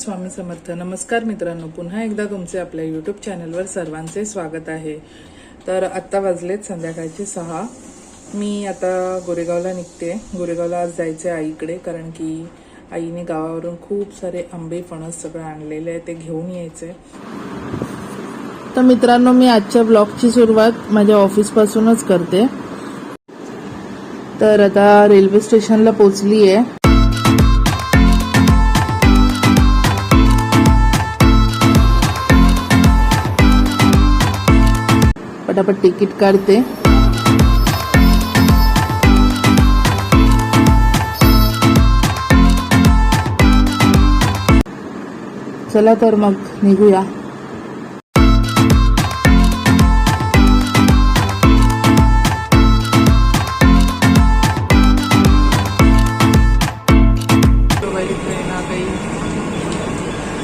स्वामी समर्थ. नमस्कार मित्रांनो पुन्हा एकदा तुमचे आपल्या यूट्यूब चॅनलवर सर्वांचे स्वागत आहे. तर आत्ता वाजलेत संध्याकाळचे सहा. मी आता गोरेगावला निघते. गोरेगावला आज जायचे आईकडे कारण की आईने गावावरून खूप सारे आंबे फणस सगळं आणलेले आहे ते घेऊन यायचे. तर मित्रांनो मी आजच्या ब्लॉगची सुरुवात माझ्या ऑफिसपासूनच करते. तर आता रेल्वे स्टेशनला पोचली आहे पटापट तिकीट काढते. चला तर मग निघूया. ट्रेन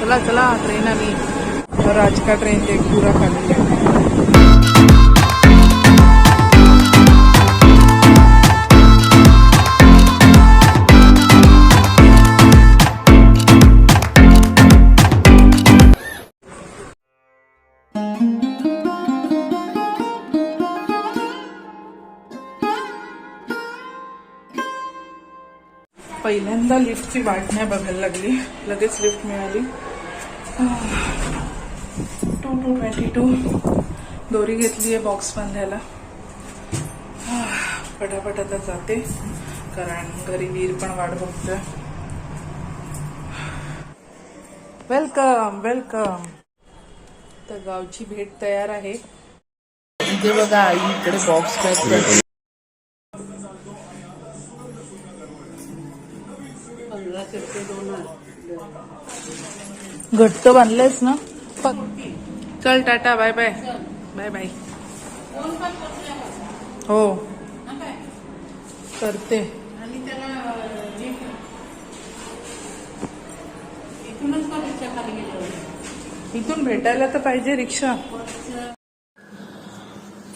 चला चला ट्रेन आली और आज ट्रेन ते पुरा खाली पहिल्यांदा लिफ्टची वाट नाही बघायला लागली. लगेच लिफ्ट मिळाली. टू टू ट्वेंटी टू दोरी घेतली आहे बॉक्स बांधायला. पटापट आता जाते. कारण घरी वीर पण वाट बघतोय. वेलकम वेलकम तर गावची भेट तयार आहे. इथे बघा आई इकडे बॉक्स घट्ट बांधलेस ना? चल tata bye bye. Bye bye. हो. करते. इथून भेटायला तर पाहिजे रिक्षा.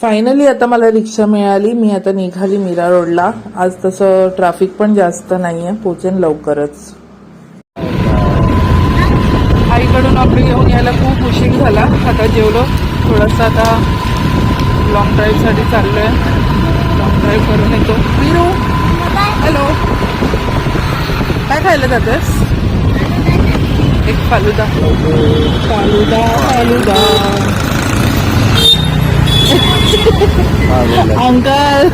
फायनली आता मला रिक्षा मिळाली. मी आता निघाली मीरा रोडला. आज तसं ट्रॅफिक पण जास्त नाही आहे पोचेन लवकरच. आईकडून आपण घेऊन यायला खूप उशीर झाला. आता जेवलो. थोडंसं आता लॉंग ड्राईव्हसाठी चाललोय. लॉंग ड्राईव्ह करून येतो. मिरू! हॅलो काय खायला जातेस? एक फालुदा. फालुदा फालुदा. अंकल.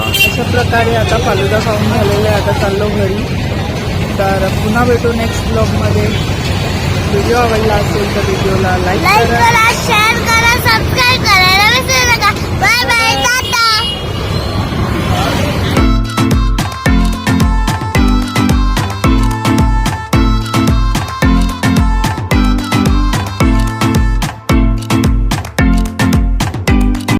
अशा प्रकारे आता फालुदा खाऊन झालेला आहे. आता चाललो घरी. तर पुन्हा भेटू नेक्स्ट ब्लॉगमध्ये व्हिडिओ आवडला असेल तर व्हिडिओला लाईक करा. शेअर करा सबस्क्राईब करा.